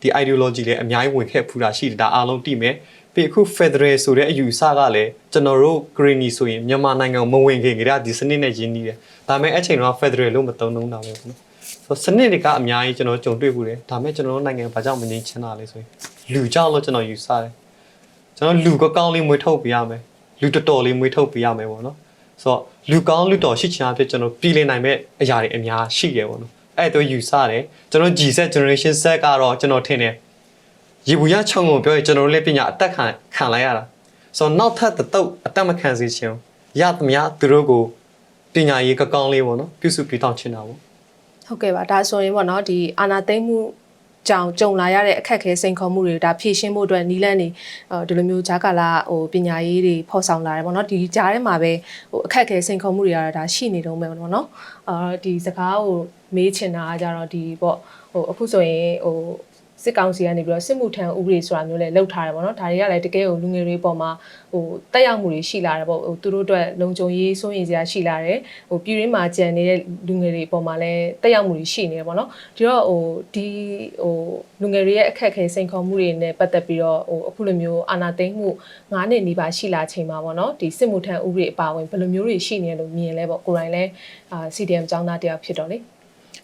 ဒီ ideology လည်းအများကြီးဝင်ခဲ့ဖူးတာရှိတယ်ဒါအားလုံးသိမယ်ပြီးအခု federal ဆိုတဲ့အယူအဆကလည်းကျွန်တော်တို့ greeny ဆိုရင်မြန်မာနိုင်ငံမဝင်ခင်ကတည်းကဒီစနစ်နဲ့ရင်းနှီးတယ်ဒါပေမဲ့အဲ့ချိန်တော့ federal လို့မသုံးလုံးတာပဲပေါ့နော် ဆိုစနစ်တွေကအများကြီးကျွန်တော်ကြုံတွေ့ဘူးတယ်ဒါပေမဲ့ကျွန်တော်တို့နိုင်ငံဘာကြောင့်မငြိမ်းချမ်းတာလဲဆိုရင်လူကြောင့်လို့ကျွန်တော်ယူဆတယ်ကျွန်တော်လူကကောင်းလေးမွေးထုတ်ပေးရမယ်လူတော်တော်လေးမွေးထုတ်ပေးရမယ်ပေါ့နော်ဆိုတော့လူကောင်းလူတော်ရှိချင်အဖြစ်ကျွန်တော်ပြည်လည်နိုင်မဲ့အရာတွေအများရှိတယ်ပေါ့နော်အဲ့တော့ယူဆတယ်ကျွန်တော် G set generation set ကတော့ကျွန်တော်ထင်တယ်ရေဘူးရချုံကိုပြောရင်ကျွန်တော်တို့လည်းပညာအသက်ခံခံလိုက်ရတာဆိုတော့နောက်ထပ်တစ်တုပ်အသက်မခံစေချင်ဘူးရသမျှသူတို့ကိုပညာရေးကကောင်းလေးပေါ့နော်ပြုစုပြီးတောင်းချင်တာပေါ့ ဟုတ်ကဲ့ပါဒါဆိုရင်ပေါ့နော်ဒီအာနာသိမ့်မှုကြောင့်ကြုံလာရတဲ့အခက်အခဲစိန်ခေါ်မှုတွေဒါဖြည့်ရှင်းဖို့အတွက်နီးလန်းနေဒီလိုမျိုးဂျာကာလာဟိုပညာရေးတွေဖော်ဆောင်လာတယ်ပေါ့နော်ဒီကြားထဲမှာပဲဟိုအခက်အခဲစိန်ခေါ်မှုတွေကတော့ဒါရှိနေတော့မယ်ပေါ့နော်အာဒီစကားကိုမေးချင်တာကကြတော့ဒီပေါ့ဟိုအခုဆိုရင်ဟို စစ်ကောင်စီကနေပြီးတော့စစ်မှုထမ်းဥပဒေဆိုတာမျိုးလည်းလောက်ထားတယ်ပေါ့နော်ဒါတွေကလည်းတကယ်ကိုလူငယ်တွေပေါ်မှာဟိုတက်ရောက်မှုတွေရှိလာတယ်ပေါ့ဟိုသူတို့အတွက်လုံခြုံရေးစိုးရင်စရာရှိလာတယ်ဟိုပြည်ရင်းမှာကြံနေတဲ့လူငယ်တွေပေါ်မှာလည်းတက်ရောက်မှုတွေရှိနေတယ်ပေါ့နော်ဒီတော့ဟိုဒီဟိုလူငယ်တွေရဲ့အခက်အခဲစိန်ခေါ်မှုတွေနဲ့ပတ်သက်ပြီးတော့ဟိုအခုလိုမျိုးအာဏာသိမ်းမှု9နှစ်နီးပါးရှိလာချိန်မှာပေါ့နော်ဒီစစ်မှုထမ်းဥပဒေအပါအဝင်ဘယ်လိုမျိုးတွေရှိနေတယ်လို့မြင်လဲပေါ့ကိုယ်တိုင်လည်းအာ CDM ကျောင်းသားတယောက်ဖြစ်တော့လေ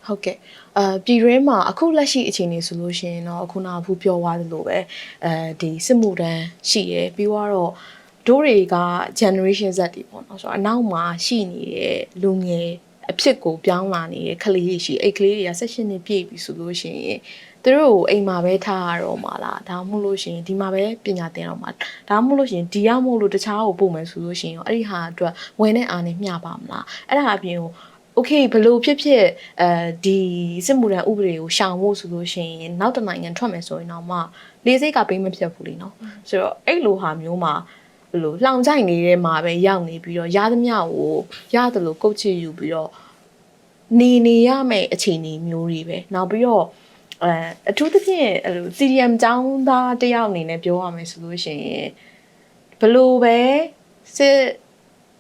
ဟုတ်ကဲ့အာပြည်ရင်းမှာအခုလက်ရှိအခြေအနေဆိုလို့ရှိရင်တော့အခုနကဘူးပြောသွားသလိုပဲအဲဒီစစ်မှုတန်းရှိရယ်ပြီးတော့တို့တွေက generation Z တွေပေါ့နော်ဆိုတော့အနောက်မှာရှိနေတဲ့လူငယ်အဖြစ်ကိုပြောင်းလာနေတဲ့ကလေးတွေရှိအဲ့ကလေးတွေက16နှစ်ပြည့်ပြီဆိုလို့ရှိရင်သူတို့ကိုအိမ်မှာပဲထားရတော့မှာလားဒါမှမဟုတ်လို့ရှိရင်ဒီမှာပဲပညာသင်တော့မှာဒါမှမဟုတ်လို့ရှိရင်ဒီရောက်မို့လို့တခြားကိုပို့မယ်ဆိုလို့ရှိရင်ရောအဲ့ဒီဟာအတွက်ဝင်တဲ့အားနဲ့မျှပါမလားအဲ့ဒါအပြင်ကို okay ဘလို့ဖြစ်ဖြစ်အဲဒီစစ်မှုရန်ဥပဒေကိုရှောင်ဖို့ဆိုလို့ရှိရင်နောက်တစ်နိုင်ငံထွက်မယ်ဆိုရင်တော့မှလေးစိတ်ကပေးမပြတ်ဘူးလीနော်ဆိုတော့အဲ့လိုဟာမျိုးမှာဘလို့လောင်ကျိုက်နေတဲ့မှာပဲရောက်နေပြီးတော့ရသမျှကိုရတယ်လို့ကုတ်ချီယူပြီးတော့နေနေရမယ့်အခြေအနေမျိုးတွေပဲနောက်ပြီးတော့အဲအထူးသဖြင့်အဲ့လို CDM ចောင်းသားတယောက်အနေနဲ့ပြောရမယ်ဆိုလို့ရှိရင်ဘလို့ပဲစစ်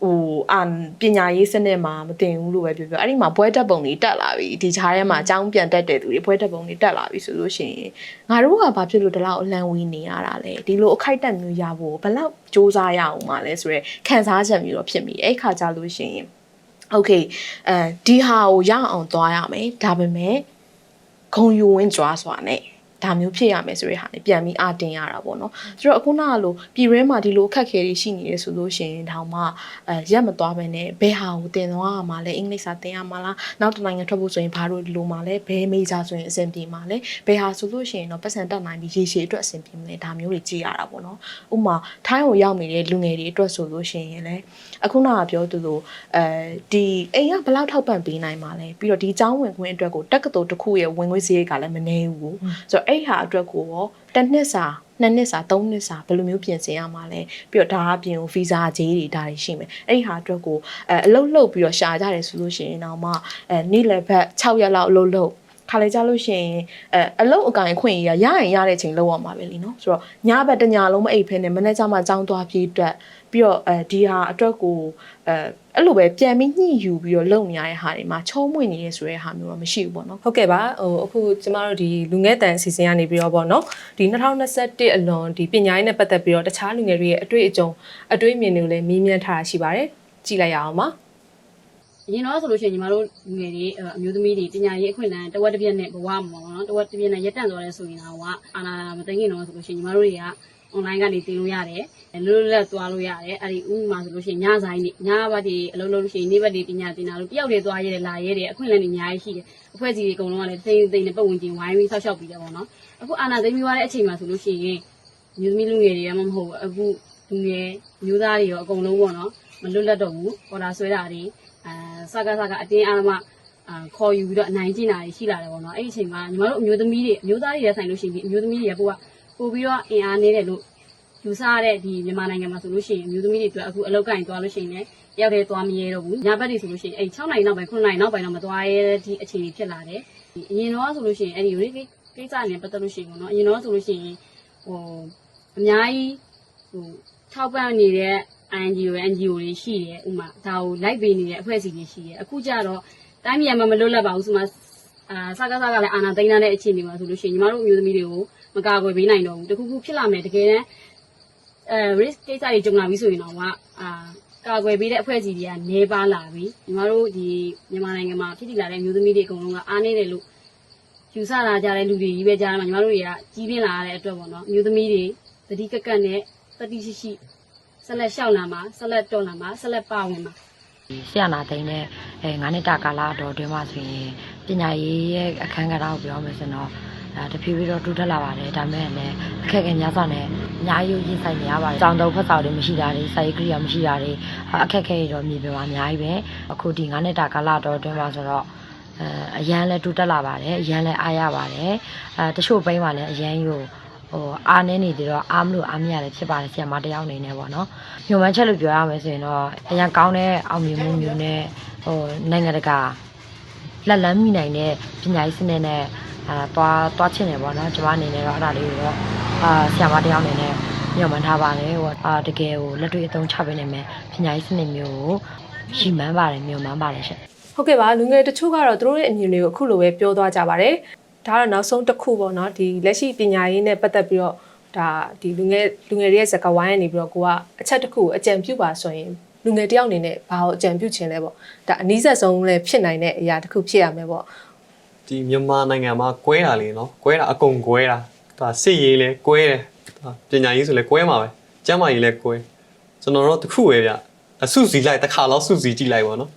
ဟိုအာပညာရေးစနစ်မှာမတင်ဘူးလို့ပဲပြောပြောအဲ့ဒီမှာဘွဲတက်ပုံတွေတက်လာပြီဒီခြားထဲမှာအကြောင်းပြန်တက်တဲ့သူတွေဘွဲတက်ပုံတွေတက်လာပြီဆိုလို့ရှိရင်ငါတို့ကဘာဖြစ်လို့ဒီလောက်အလံဝေးနေရတာလဲဒီလိုအခိုက်အတန့်မျိုးရဖို့ဘယ်လောက်စူးစမ်းရအောင်မလဲဆိုရဲခံစားချက်မျိုးတော့ဖြစ်မိအဲ့ခါကြလို့ရှိရင်โอเคအဲဒီဟာကိုရအောင်သွားရမယ်ဒါပေမဲ့ဂုံယူဝင်းကြွားစွာနဲ့ ဒါမျိုးဖြစ်ရမယ်ဆိုတဲ့ဟာနဲ့ပြန်ပြီးအတင်ရတာပေါ့နော်ဆိုတော့အခုနကလိုပြည်ရဲမှာဒီလိုအခက်ခဲတွေရှိနေတယ်ဆိုလို့ရှိရင်တောင်မှအဲရက်မသွားဘဲနဲ့ဘယ်ဟာကိုတင်သွားရမှာလဲအင်္ဂလိပ်စာတင်ရမှာလားနောက်တစ်နိုင်ငံထွက်ဖို့ဆိုရင်ဘာလို့ဒီလိုမှာလဲဘယ်မေဂျာဆိုရင်အဆင်ပြေမှာလဲဘယ်ဟာဆိုလို့ရှိရင်တော့ပတ်စံတက်နိုင်ပြီးရေရှည်အတွက်အဆင်ပြေမလဲဒါမျိုးတွေကြည့်ရတာပေါ့နော်ဥပမာထိုင်းကိုရောက်နေတဲ့လူငယ်တွေအတွက်ဆိုလို့ရှိရင်လည်း အခုနကပြောသူလိုအဲဒီအိမ်ကဘလောက်ထောက်ပံ့ပေးနိုင်မှာလဲပြီးတော့ဒီအကြောင်းဝင်ခွင့်အတွက်ကိုတက္ကသိုလ်တစ်ခုရဲ့ဝင်ခွင့်စည်းရိမ်ကလည်းမနေဘူးဆိုတော့အဲ့ဟာအတွက်ကိုရောတစ်နှစ်စာနှစ်နှစ်စာသုံးနှစ်စာဘယ်လိုမျိုးပြင်ဆင်ရမှာလဲပြီးတော့ဒါအပြင်ကိုဗီဇာကြေးတွေဒါတွေရှိမယ်အဲ့ဒီဟာအတွက်ကိုအဲအလုပ်လုပ်ပြီးတော့ရှာကြတယ်ဆိုလို့ရှိရင်တော့မှအဲနေ့လည်ဘက်6ရက်လောက်အလုပ်လုပ်ခါလေကြလို့ရှိရင်အဲအလုပ်အကင်ခွင့်ရရရင်ရတဲ့ချိန်လောက်ရမှာပဲလीနော်ဆိုတော့ညဘက်တညလုံးမအိပ်ဖဲနဲ့မနေ့ကျမှကြောင်းသွားပြေးအတွက် ပြီးတော့အဲဒီဟာအတွက်ကိုအဲအဲ့လိုပဲပြန်ပြီးညှိယူပြီးတော့လုပ်နေရတဲ့ဟာတွေမှာချုံးမွေ့နေရဲဆိုတဲ့ဟာမျိုးတော့မရှိဘူးပေါ့နော်ဟုတ်ကဲ့ပါဟိုအခုကျမတို့ဒီလူငယ်တန်အစီအစဉ်ကနေပြီးတော့ပေါ့နော်ဒီ2021အလွန်ဒီပညာရေးနဲ့ပတ်သက်ပြီးတော့တခြားလူငယ်တွေရဲ့အတွေ့အကြုံအတွေ့အမြင်တွေကိုလည်းမေးမြန်းထားတာရှိပါတယ်ကြည့်လိုက်ရအောင်ပါအရင်တော့ဆိုလို့ရှိရင်ညီမတို့ငယ်တွေအမျိုးသမီးတွေပညာရေးအခွင့်အလမ်းတဝက်တစ်ပြက်နဲ့ဘဝမှာပေါ့နော်တဝက်တစ်ပြက်နဲ့ရက်တန့်သွားတယ်ဆိုရင်တော့အာနာမသိခင်တော့ဆိုလို့ရှိရင်ညီမတို့တွေက online ကနေတင်လို့ရတယ်လွတ်လွတ်လပ်သွားလို့ရတယ်အဲ့ဒီဥပမာဆိုလို့ရှိရင်ညဆိုင်နေညဘက်တွေအလုပ်လုပ်လို့ရှိရင်နေ့ဘက်တွေပညာသင်တာလို့တယောက်တည်းသွားရတယ်လာရတယ်အခွင့်အလမ်းတွေအများကြီးရှိတယ်အဖွဲ့အစည်းတွေအကုန်လုံးကလည်းသိသိနဲ့ပတ်ဝန်းကျင်ဝိုင်းပြီးဆောက်ရှောက်ပြီးတယ်ပေါ့နော်အခုအာနာသိမ်းပြီးသွားတဲ့အချိန်မှာဆိုလို့ရှိရင်မျိုးသမီးလူငယ်တွေကမှမဟုတ်ဘူးအခုလူငယ်မျိုးသားတွေရောအကုန်လုံးပေါ့နော်မလွတ်လပ်တော့ဘူးပေါ်လာဆွဲတာတွေအဲစကားစကားအတင်းအားမအာခေါ်ယူပြီးတော့အနိုင်ကျင့်တာတွေရှိလာတယ်ပေါ့နော်အဲ့ဒီအချိန်မှာညီမတို့အမျိုးသမီးတွေအမျိုးသားတွေရဲ့ဆိုင်လို့ရှိရင်ဒီအမျိုးသမီးတွေကပို့က ပို့ပြီးတော့အင်အားနေတယ်လို့ယူဆရတဲ့ဒီမြန်မာနိုင်ငံမှာဆိုလို့ရှိရင်အမျိုးသမီးတွေအတွက်အခုအလောက်ကင်သွားလို့ရှိရင်လည်းတယောက်တည်းသွားမရဲတော့ဘူးညဘက်တွေဆိုလို့ရှိရင်အဲ့6နိုင်နောက်ပိုင်း9နိုင်နောက်ပိုင်းတော့မသွားရဲတဲ့ဒီအခြေအနေဖြစ်လာတယ်ဒီအရင်တော့ဆိုလို့ရှိရင်အဲ့ဒီကိကိစ္စနဲ့ပတ်သက်လို့ရှိရင်ပေါ့နော်အရင်တော့ဆိုလို့ရှိရင်ဟိုအများကြီးဟိုထောက်ပံ့နေတဲ့ NGO NGO တွေရှိတယ်ဥမာဒါကိုလိုက်ပေးနေတဲ့အဖွဲ့အစည်းတွေရှိတယ်အခုကျတော့တိုင်းပြည်မှာမလွတ်လပ်ပါဘူးဆိုမှအာစကားစကားလည်းအာဏာသိမ်းထားတဲ့အခြေအနေမှာဆိုလို့ရှိရင်ညီမတို့အမျိုးသမီးတွေကို မကာကွယ်ပေးနိုင်တော့ဘူးတခုခုဖြစ်လာမယ်တကယ်တမ်းအဲ risk ကိစ္စတွေကြုံလာပြီဆိုရင်တော့ကအာကာကွယ်ပေးတဲ့အဖွဲ့အစည်းတွေကနေပါလာပြီညီမတို့ဒီမြန်မာနိုင်ငံမှာဖြစ်တည်လာတဲ့မျိုးသမီးတွေအကုန်လုံးကအားနေတယ်လို့ယူဆလာကြတဲ့လူတွေကြီးပဲကြားမှာညီမတို့တွေကကြီးပြင်းလာရတဲ့အတွက်ပေါ့နော်မျိုးသမီးတွေတတိကကတ်နဲ့တတိရှိရှိဆက်လက်ရှောက်လာမှာဆက်လက်တော်လာမှာဆက်လက်ပါဝင်မှာဆရာနာသိန်းနဲ့အဲ9နှစ်တာကာလတော်တွင်မှဆိုရင်ပညာရေးရဲ့အခန်းကဏ္ဍကိုပြောမယ်ဆိုတော့ အဲတဖြည်းဖြည်းတော့တိုးတက်လာပါတယ်ဒါမဲ့လည်းအခက်အခဲများစွာနဲ့အများကြီးရင်ဆိုင်နေရပါတယ်။ကြောင်တော့ဖက်ဆောင်တွေမရှိတာတွေစာရေးကိရိယာမရှိတာတွေအခက်အခဲတွေတော့မြေပြင်မှာအများကြီးပဲအခုဒီ9နှစ်တာကာလတော်တွင်မှဆိုတော့အဲအရန်လည်းတိုးတက်လာပါတယ်အရန်လည်းအားရပါတယ်အဲတချို့ဘိန်းမှာလည်းအရန်ယူဟိုအားနေနေသေးတော့အားမလို့အားမရတယ်ဖြစ်ပါတယ်ဆရာမတယောက်အနေနဲ့ပေါ့နော်ညွန်မှန်းချက်လို့ပြောရမယ်ဆိုရင်တော့အရန်ကောင်းတဲ့အောင်မြင်မှုမျိုးနဲ့ဟိုနိုင်ငံတကာလက်လန်းမိနိုင်တဲ့ပညာရေးစနစ်နဲ့ အာသွားသွားချင်တယ်ပေါ့နော်ကျွန်မအနေနဲ့တော့အဲ့ဒါလေးကိုတော့အာဆရာမတယောက်အနေနဲ့ညွန်မှန်းထားပါတယ်ဟိုအာတကယ်ကိုလက်တွေ့အသုံးချပေးနိုင်မယ်ပညာရေးစနစ်မျိုးကိုရှိမှန်းပါတယ်ညွန်မှန်းပါတယ်ရှင်ဟုတ်ကဲ့ပါလူငယ်တချို့ကတော့သူတို့ရဲ့အမြင်တွေကိုအခုလိုပဲပြောသွားကြပါတယ်ဒါကတော့နောက်ဆုံးတစ်ခုပေါ့နော်ဒီလက်ရှိပညာရေးနဲ့ပတ်သက်ပြီးတော့ဒါဒီလူငယ်လူငယ်တွေရဲ့စကားဝိုင်းကနေပြီးတော့ကိုကအချက်တစ်ခုကိုအကြံပြုပါဆိုရင်လူငယ်တယောက်အနေနဲ့ဘာကိုအကြံပြုခြင်းလဲပေါ့ဒါအနည်းဆက်ဆုံးလည်းဖြစ်နိုင်တဲ့အရာတစ်ခုဖြစ်ရမယ်ပေါ့ ဒီမြန်မာနိုင်ငံမှာကွဲတာလေနော်ကွဲတာအကုန်ကွဲတာဒါစစ်ရေးလဲကွဲတယ်ဒါပညာရေးဆိုလဲကွဲမှာပဲကျမ်းမာရေးလဲကွဲကျွန်တော်တို့တစ်ခုပဲဗျအစုစည်းလိုက်တစ်ခါတော့စုစည်းကြည့်လိုက်ပါနော်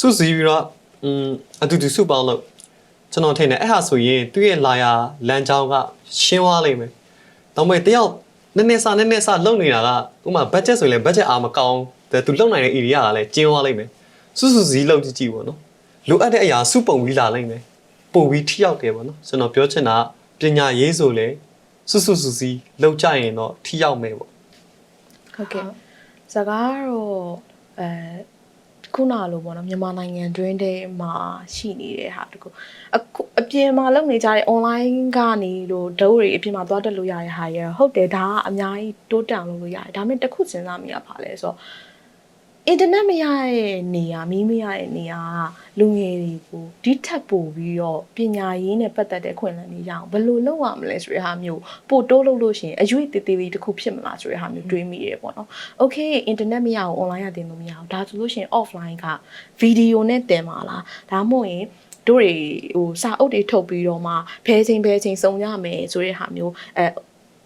စုစည်းပြီးတော့อืมအတူတူစုပေါင်းလို့ကျွန်တော်ထင်တယ်အဲ့ဟာဆိုရင်သူ့ရဲ့လာယာလမ်းကြောင်းကရှင်းသွားလိမ့်မယ်။တော့မဲ့တယောက်နည်းနည်းစနည်းနည်းစလုံနေတာကဥပမာ budget ဆိုရင်လည်း budget အားမကောင်းတဲ့သူလုံနိုင်တဲ့ area ကလည်းကျင်းသွားလိမ့်မယ်။စုစုစည်းလုံကြည့်ကြည့်ပေါ့နော်။လိုအပ်တဲ့အရာစုပုံပြီးလာလိမ့်မယ်။ ပုံပြီးထိရောက်တယ်ပေါ့နော်။ကျွန်တော်ပြောချင်တာကပညာရေးဆိုလေစုစုစုစည်းလုံကြရင်တော့ထိရောက်မယ်ပေါ့ဟုတ်ကဲ့စကားကတော့အဲခုနလိုပေါ့နော်မြန်မာနိုင်ငံတွင်းထဲမှာရှိနေတဲ့ဟာတကူအခုအပြင်မှာလုပ်နေကြတဲ့ online ကနေလို့ဒုတ်တွေအပြင်မှာသွားတက်လို့ရတဲ့ဟာရဟုတ်တယ်ဒါကအများကြီးတိုးတက်အောင်လုပ်လို့ရတယ်ဒါပေမဲ့တစ်ခုစဉ်းစားမိရပါလဲဆိုတော့ အင်တာနက်မရတဲ့နေရာမီးမရတဲ့နေရာကလူငယ်တွေကိုဒီထက်ပိုပြီးတော့ပညာရေးနဲ့ပတ်သက်တဲ့ခွင့်လန်းတွေရအောင်ဘယ်လိုလုပ်ရမလဲဆိုတဲ့ဟာမျိုးပို့တိုးလုပ်လို့ရှိရင်အရွေ့တေးသေးလေးတစ်ခုဖြစ်မလားဆိုတဲ့ဟာမျိုးတွေးမိရဲပေါ့နော်။ Okay အင်တာနက်မရအောင် online ရတင်လို့မရအောင်ဒါဆိုလို့ရှိရင် offline ကဗီဒီယိုနဲ့တင်ပါလားဒါမှမဟုတ်ရင်တို့တွေဟိုစာအုပ်တွေထုတ်ပြီးတော့မှဘဲချင်းဘဲချင်းစုံရမယ်ဆိုတဲ့ဟာမျိုးအဲ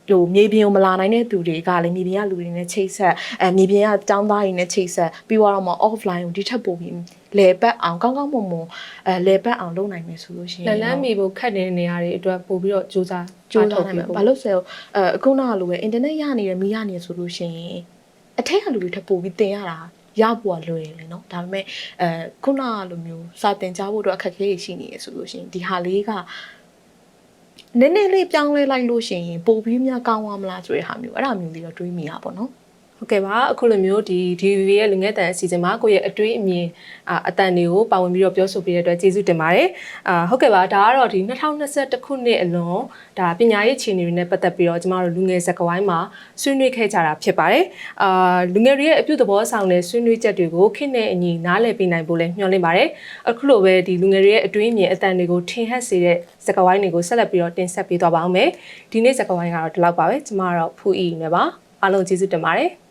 ဟိုမြေပြင်ကိုမလာနိုင်တဲ့သူတွေကလည်းမြေပြင်ကလူတွေနဲ့ချိတ်ဆက်အဲမြေပြင်ကတောင်းသားတွေနဲ့ချိတ်ဆက်ပြီးတော့မှ offline ကိုဒီထက်ပိုပြီးလေပတ်အောင်ကောင်းကောင်းမွန်မွန်အဲလေပတ်အောင်လုပ်နိုင်မယ်ဆိုလို့ရှိရင်လက်လန်းမီဖို့ခက်တဲ့နေရာတွေအတွက်ပို့ပြီးတော့စူးစမ်းကြိုးစားနိုင်မှာဘာလို့ဆိုတော့အဲအခုနကလိုပဲအင်တာနက်ရနေရမီးရနေရဆိုလို့ရှိရင်အထက်ကလူတွေထပ်ပို့ပြီးတင်ရတာရဖို့ကလွယ်တယ်လေနော်ဒါပေမဲ့အဲခုနကလိုမျိုးစာတင်ကြဖို့တော့အခက်အခဲတွေရှိနေရဆိုလို့ရှိရင်ဒီဟာလေးက နည်းနည်းလေးပြောင်းလဲလိုက်လို့ရှိရင်ပိုပြီးများကောင်းသွားမလားဆိုတဲ့ဟာမျိုးအဲ့ဒါမျိုးလေးတော့တွေးမိတာပေါ့နော် ဟုတ်ကဲ့ပါအခုလိုမျိုးဒီ DVB ရဲ့လူငယ်တန်အစီအစဉ်မှာကိုယ့်ရဲ့အတွေးအမြင်အာအတန်တွေကိုပါဝင်ပြီးတော့ပြောဆိုပေးတဲ့အတွက်ကျေးဇူးတင်ပါတယ်အာဟုတ်ကဲ့ပါဒါကတော့ဒီ2021ခုနှစ်အလွန်ဒါပညာရေးအခြေအနေတွေနဲ့ပတ်သက်ပြီးတော့ကျမတို့လူငယ်ဇက်ကွိုင်းမှာဆွေးနွေးခဲ့ကြတာဖြစ်ပါတယ်အာလူငယ်တွေရဲ့အပြုသဘောဆောင်တဲ့ဆွေးနွေးချက်တွေကိုခေတ်နဲ့အညီနားလည်ပေးနိုင်ဖို့လည်းမျှော်လင့်ပါတယ်အခုလိုပဲဒီလူငယ်တွေရဲ့အတွေးအမြင်အတန်တွေကိုထင်ဟပ်စေတဲ့ဇက်ကွိုင်းတွေကိုဆက်လက်ပြီးတော့တင်ဆက်ပေးသွားပါအောင်မယ်ဒီနေ့ဇက်ကွိုင်းကတော့ဒီလောက်ပါပဲကျမကတော့ဖူအီနဲ့ပါအားလုံးကျေးဇူးတင်ပါတယ်